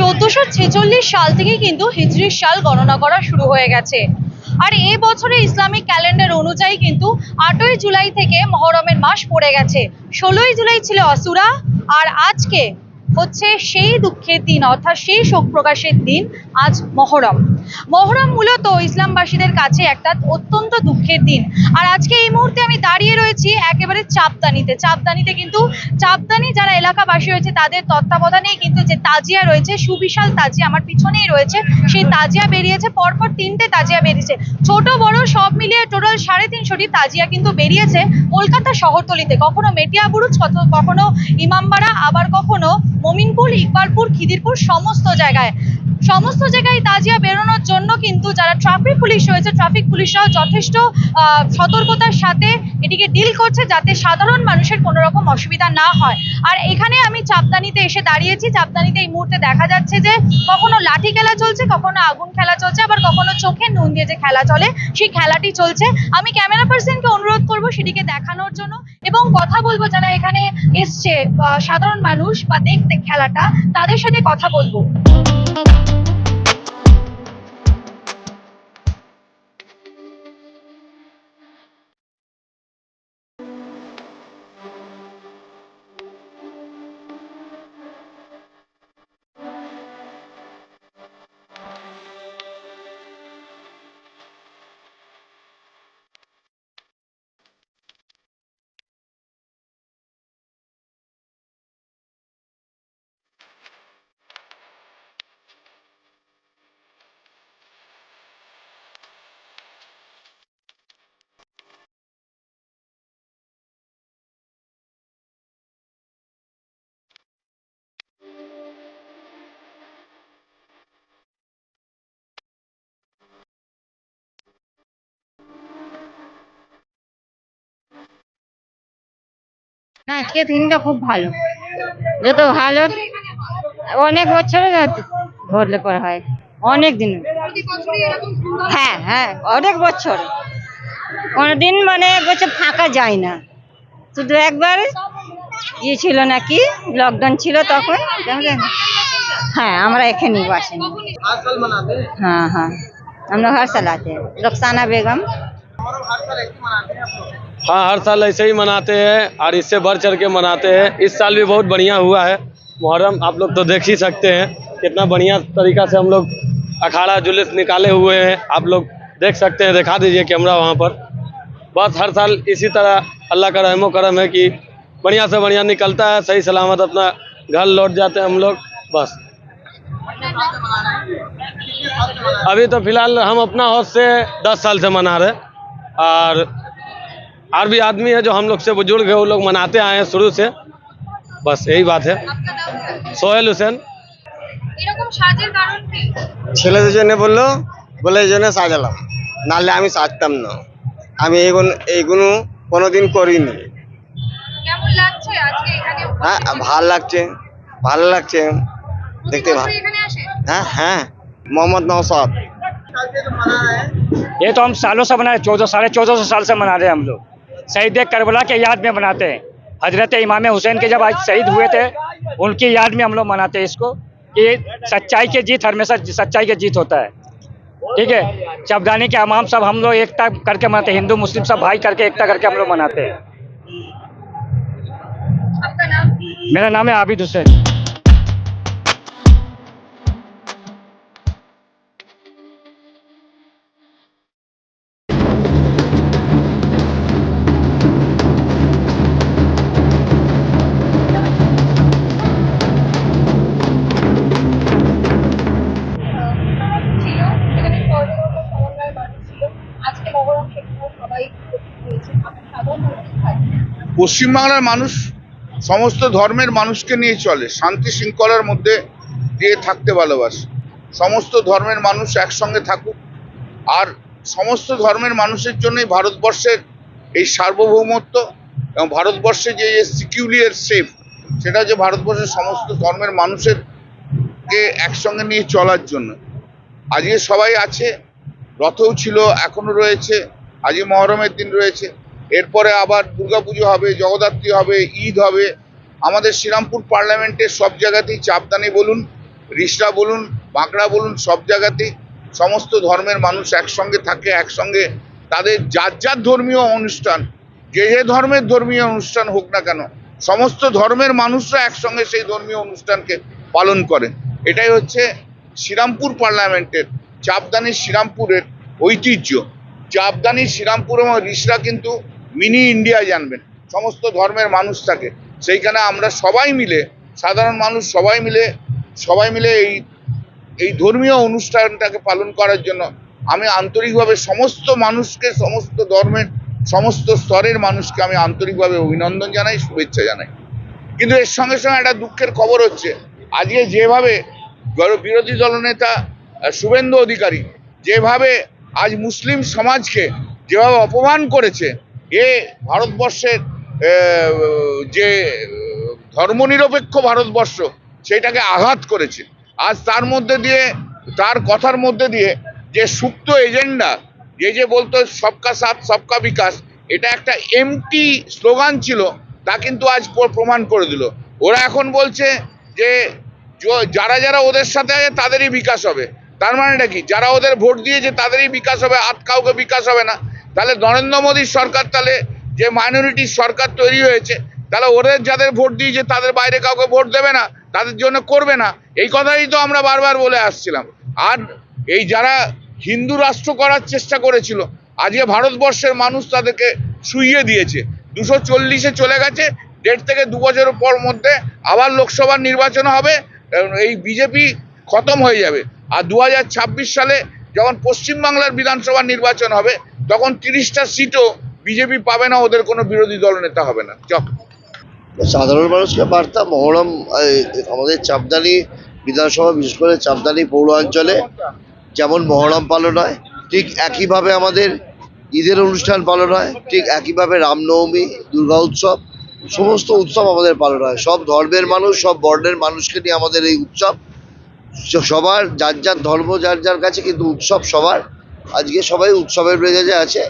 চোদ্দশো ছেচল্লিশ সাল থেকে কিন্তু হিজরির সাল গণনা করা শুরু হয়ে গেছে। আর এ বছরে ইসলামিক ক্যালেন্ডার অনুযায়ী কিন্তু আটই জুলাই থেকে মহরমের মাস পড়ে গেছে। ষোলোই জুলাই ছিল অসুরা, আর আজকে হচ্ছে সেই দুঃখের দিন, অর্থাৎ সেই শোক প্রকাশের দিন, আজ মহরম। মহরম মূলত ইসলামবাসীদের কাছে একটা অত্যন্ত দুঃখের দিন। আর আজকে এই মুহূর্তে আমি দাঁড়িয়ে রয়েছি একেবারে চাপদানিতে। চাপদানিতে কিন্তু চাপদানি যারা এলাকাবাসী রয়েছে, তাদের তত্ত্বাবধানেই কিন্তু যে তাজিয়া রয়েছে, সুবিশাল তাজিয়া আমার পিছনেই রয়েছে, সেই তাজিয়া বেরিয়েছে। পরপর তিনটে তাজিয়া বেরিয়েছে। ছোট, বড় সব মিলিয়ে টোটাল সাড়ে তিনশোটি তাজিয়া কিন্তু বেরিয়েছে কলকাতা শহরতলিতে। কখনো মেটিয়াবুরুজ কত- কখনো ইমামবাড়া, আবার কখনো মমিনপুর ইকবালপুর, খিদিরপুর, সমস্ত জায়গায়। সমস্ত জায়গায় তাজিয়া বেরোনোর জন্য কিন্তু যারা ট্রাফিক পুলিশ রয়েছে, ট্রাফিক পুলিশরাও যথেষ্ট সতর্কতার সাথে এটিকে ডিল করছে যাতে সাধারণ মানুষের কোনো রকম অসুবিধা না হয়। আর এখানে আমি চাপদানিতে এসে দাঁড়িয়েছি। চাপদানিতে এই মুহূর্তে দেখা যাচ্ছে যে কখনো লাঠি খেলা চলছে, কখনো আগুন খেলা চলছে, আবার কখনো চোখে নুন দিয়ে যে খেলা চলে, সেই খেলাটি চলছে। আমি ক্যামেরা পার্সনকে অনুরোধ করব সেটিকে দেখানোর জন্য এবং কথা বলব যারা এখানে এসছে সাধারণ মানুষ বা দেখতে খেলাটা, তাদের সাথে কথা বলব। না আজকে দিনটা খুব ভালো যত ভালো অনেক বছরে ধরলে পরে হয় অনেক দিন হ্যাঁ হ্যাঁ অনেক বছর কোনোদিন মানে বছর ফাঁকা যায় না শুধু একবার ইয়ে ছিল নাকি লকডাউন ছিল তখন জানলেন? হ্যাঁ আমরা এখানেই বাসি हाँ हाँ हम लोग हर साल आते हैं रुखसाना बेगम हाँ हर साल ऐसे ही मनाते हैं और इससे बढ़ चढ़ के मनाते हैं। इस साल भी बहुत बढ़िया हुआ है। मुहर्रम आप लोग तो देख ही सकते हैं कितना बढ़िया तरीका से हम लोग अखाड़ा जुलूस निकाले हुए हैं। आप लोग देख सकते हैं, दिखा दीजिए कैमरा वहाँ पर। बस हर साल इसी तरह अल्लाह का रहमो करम है कि बढ़िया से बढ़िया निकलता है, सही सलामत अपना घर लौट जाते हैं हम लोग, बस। अभी तो फ़िलहाल हम अपना हौस से दस साल से मना रहे और और भी आदमी है जो हम लोग से बुजुर्ग है वो लोग मनाते आए हैं शुरू से बस यही बात है सोहेल हुसैन এরকম সাজের কারণ কি ছেলেদের জন্য বললো বলে এই জন্য সাজালাম নাহলে আমি সাজতাম না আমি এইগুলো এইগুলো কোনোদিন করিনি কেমন লাগছে আজকে এখানে হ্যাঁ ভাল লাগছে ভালো লাগছে দেখতে ভালো এখানে আসে হ্যাঁ হ্যাঁ মোহাম্মদ নওসাদ ये तो हम सालों से मना रहे चौदह साढ़े चौदह सौ साल से मना रहे हैं हम लोग शहीद करबला के याद में मनाते हैं। हज़रत इमाम हुसैन के जब आज शहीद हुए थे उनकी याद में हम लोग मनाते हैं इसको कि सच्चाई की जीत हमेशा सच्चाई की जीत होता है। ठीक है? चबदानी के अमाम सब हम लोग एकता करके मनाते हैं हिंदू मुस्लिम सब भाई करके एकता करके हम लोग मनाते हैं। मेरा नाम है आबिद हुसैन। পশ্চিমবাংলার মানুষ সমস্ত ধর্মের মানুষকে নিয়ে চলে, শান্তি শৃঙ্খলার মধ্যে দিয়ে থাকতে ভালোবাসে। সমস্ত ধর্মের মানুষ একসঙ্গে থাকুক। আর সমস্ত ধর্মের মানুষের জন্যই ভারতবর্ষের এই সার্বভৌমত্ব এবং ভারতবর্ষে যে সিকিউলিয়ার সেফ সেটা হচ্ছে ভারতবর্ষের সমস্ত ধর্মের মানুষের কে একসঙ্গে নিয়ে চলার জন্য। আজকে সবাই আছে, রথও ছিল, এখনও রয়েছে, আজকে মহরমের দিন রয়েছে। এরপরে আবার দুর্গাপুজো হবে, জগদ্ধাত্রী হবে, ঈদ হবে। আমাদের শ্রীরামপুর পার্লামেন্টের সব জায়গাতেই চাপদানি বলুন, রিসরা বলুন, বাঁকড়া বলুন, সব জায়গাতেই সমস্ত ধর্মের মানুষ একসঙ্গে থাকে, একসঙ্গে তাদের যার যার ধর্মীয় অনুষ্ঠান, যে যে ধর্মের ধর্মীয় অনুষ্ঠান হোক না কেন, সমস্ত ধর্মের মানুষরা একসঙ্গে সেই ধর্মীয় অনুষ্ঠানকে পালন করে এটাই হচ্ছে শ্রীরামপুর পার্লামেন্টের, চাপদানি শ্রীরামপুরের ঐতিহ্য। চাপদানি শ্রীরামপুর এবং রিসরা কিন্তু মিনি ইন্ডিয়া জানবেন, সমস্ত ধর্মের মানুষ থাকে সেইখানে আমরা সবাই মিলে, সাধারণ মানুষ সবাই মিলে সবাই মিলে এই এই ধর্মীয় অনুষ্ঠানটাকে পালন করার জন্য আমি আন্তরিকভাবে সমস্ত মানুষকে, সমস্ত ধর্মের, সমস্ত স্তরের মানুষকে আমি আন্তরিকভাবে অভিনন্দন জানাই, শুভেচ্ছা জানাই। কিন্তু এর সঙ্গে সঙ্গে একটা দুঃখের খবর হচ্ছে, আজকে যেভাবে বিরোধী দলনেতা শুভেন্দু অধিকারী যেভাবে আজ মুসলিম সমাজকে যেভাবে অপমান করেছে এ ভারতবর্ষের যে ধর্মনিরপেক্ষ ভারতবর্ষ, সেটাকে আঘাত করেছে। আজ তার মধ্যে দিয়ে, তার কথার মধ্যে দিয়ে যে সুপ্ত এজেন্ডা, যে যে বলতো সবকা সাথ, সবকা বিকাশ, এটা একটা এমটি স্লোগান ছিল, তা কিন্তু আজ প্রমাণ করে দিল। ওরা এখন বলছে যে, যারা যারা ওদের সাথে আছে, তাদেরই বিকাশ হবে। তার মানেটা কি? যারা ওদের ভোট দিয়েছে, তাদেরই বিকাশ হবে, আর কাউকে বিকাশ হবে না। তাহলে নরেন্দ্র মোদীর সরকার তাহলে যে মাইনরিটি সরকার তৈরি হয়েছে, তাহলে ওদের যাদের ভোট দিয়েছে তাদের বাইরে কাউকে ভোট দেবে না, তাদের জন্য করবে না। এই কথাই তো আমরা বারবার বলে আসছিলাম। আর এই যারা হিন্দু রাষ্ট্র করার চেষ্টা করেছিল, আজকে ভারতবর্ষের মানুষ তাদেরকে শুইয়ে দিয়েছে। দুশো চল্লিশে চলে গেছে, দেড় থেকে দু বছরের পর মধ্যে আবার লোকসভার নির্বাচন হবে এই বিজেপি খতম হয়ে যাবে। আর দু হাজার ছাব্বিশ সালে যখন পশ্চিমবাংলার বিধানসভা নির্বাচন হবে তখন তিরিশটা সিটও বিজেপি পাবে না, ওদের কোনো বিরোধী দলনেতা হবে না। চক। সাধারণ মানুষকে বার্তা, মহরম আমাদের চাপদানি বিধানসভা, বিশেষ করে চাপদানি পৌর অঞ্চলে যেমন মহরম পালন হয়, ঠিক একইভাবে আমাদের ঈদের অনুষ্ঠান পালন হয়, ঠিক একইভাবে রামনবমী, দুর্গা উৎসব, সমস্ত উৎসব আমাদের পালন হয়। সব ধর্মের মানুষ, সব বর্ণের মানুষকে নিয়ে আমাদের এই উৎসব, সবার যার যার ধর্ম, যার যার কাছে কিন্তু উৎসব সবার আজকে সবাই উৎসবের মেজাজে আছে।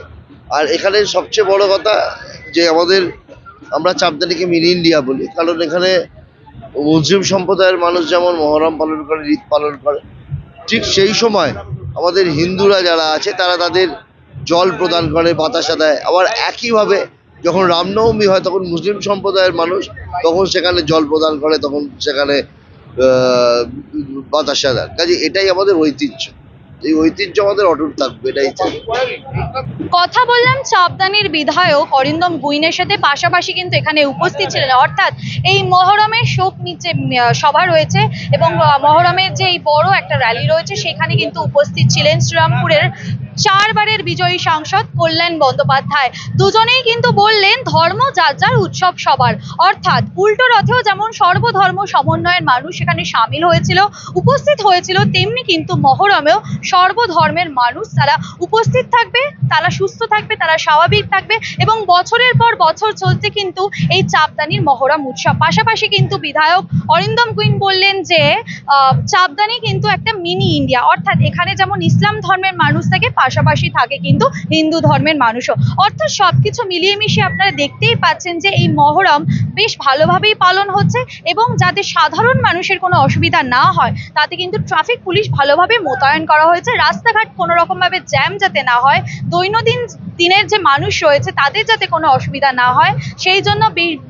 আর এখানে সবচেয়ে বড় কথা যে আমাদের, আমরা চাপদানিকে মিনি ইন্ডিয়া বলি। কারণ এখানে মুসলিম সম্প্রদায়ের মানুষ যেমন মহরম পালন করে, ঈদ পালন করে, ঠিক সেই সময় আমাদের হিন্দুরা যারা আছে, তারা তাদের জল প্রদান করে, বাতাসা দেয়। আবার একইভাবে যখন রামনবমী হয়, তখন মুসলিম সম্প্রদায়ের মানুষ তখন সেখানে জল প্রদান করে, তখন সেখানে বাতাসা দেয়। কাজে এটাই আমাদের ঐতিহ্য। এই ঐতিহ্য আমাদের অটুট থাকবে, এটাই চাই। কথা বললাম চাপদানির বিধায়ক অরিন্দম গুইনের সাথে, পাশাপাশি কিন্তু এখানে উপস্থিত ছিলেন। অর্থাৎ এই মহরমের শোক নিচে সভা রয়েছে এবং মহরমের যে এই বড় একটা র্যালি রয়েছে, সেখানে কিন্তু উপস্থিত ছিলেন শ্রীরামপুরের চারবারের বিজয়ী সাংসদ কল্যাণ বন্দ্যোপাধ্যায়। দুজনেই কিন্তু বললেন ধর্ম যার যার উৎসব সবার। অর্থাৎ উল্টো রথেও যেমন সর্বধর্ম সমন্বয়ের মানুষ সেখানে সামিল হয়েছিল, উপস্থিত হয়েছিল, তেমনি কিন্তু মহরমেও সর্বধর্মের মানুষ তারা উপস্থিত থাকবে, তারা সুস্থ থাকবে, তারা স্বাভাবিক থাকবে এবং বছরের পর বছর চলতে কিন্তু এই চাপদানির মহরম উৎসব। পাশাপাশি কিন্তু বিধায়ক অরিন্দম কুইন বললেন যে চাপদানি কিন্তু একটা মিনি ইন্ডিয়া। অর্থাৎ এখানে যেমন ইসলাম ধর্মের মানুষ থাকে পাশাপাশি থাকে কিন্তু হিন্দু ধর্মের মানুষও। অর্থাৎ সবকিছু মিলিয়ে মিশিয়ে আপনারা দেখতেই পাচ্ছেন যে এই মহরম বেশ ভালোভাবেই পালন হচ্ছে এবং যাতে সাধারণ মানুষের কোনো অসুবিধা না হয়, তাতে কিন্তু ট্রাফিক পুলিশ ভালোভাবে মোতায়েন করা হয়েছে। রাস্তাঘাট কোনো রকমভাবে জ্যাম যাতে না হয়, দৈনন্দিন দিনের যে মানুষ রয়েছে তাদের যাতে কোনো অসুবিধা না হয়, সেই জন্য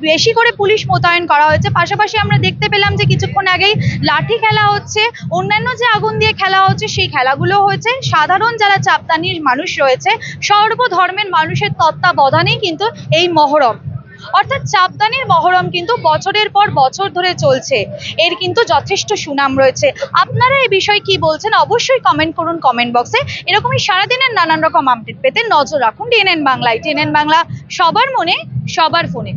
বেশি করে পুলিশ মোতায়েন করা হয়েছে। পাশাপাশি আমরা দেখতে পেলাম যে কিছুক্ষণ আগেই লাঠি খেলা হচ্ছে, অন্যান্য যে আগুন দিয়ে খেলা হচ্ছে সেই খেলাগুলো হয়েছে। সাধারণ যারা চাপদানির মানুষ রয়েছে, সর্বধর্মের মানুষের তত্ত্বাবধানেই কিন্তু এই মহরম। অর্থাৎ চাপদানির মহরম কিন্তু বছরের পর বছর ধরে চলছে। এর কিন্তু যথেষ্ট সুনাম রয়েছে। আপনারা এই বিষয়ে কি বলছেন অবশ্যই কমেন্ট করুন কমেন্ট বক্সে এরকমই সারাদিনের নানান রকম আপডেট পেতে নজর রাখুন ডিএনএন বাংলায়। ডিএনএন বাংলা সবার মনে, সবার ফোনে।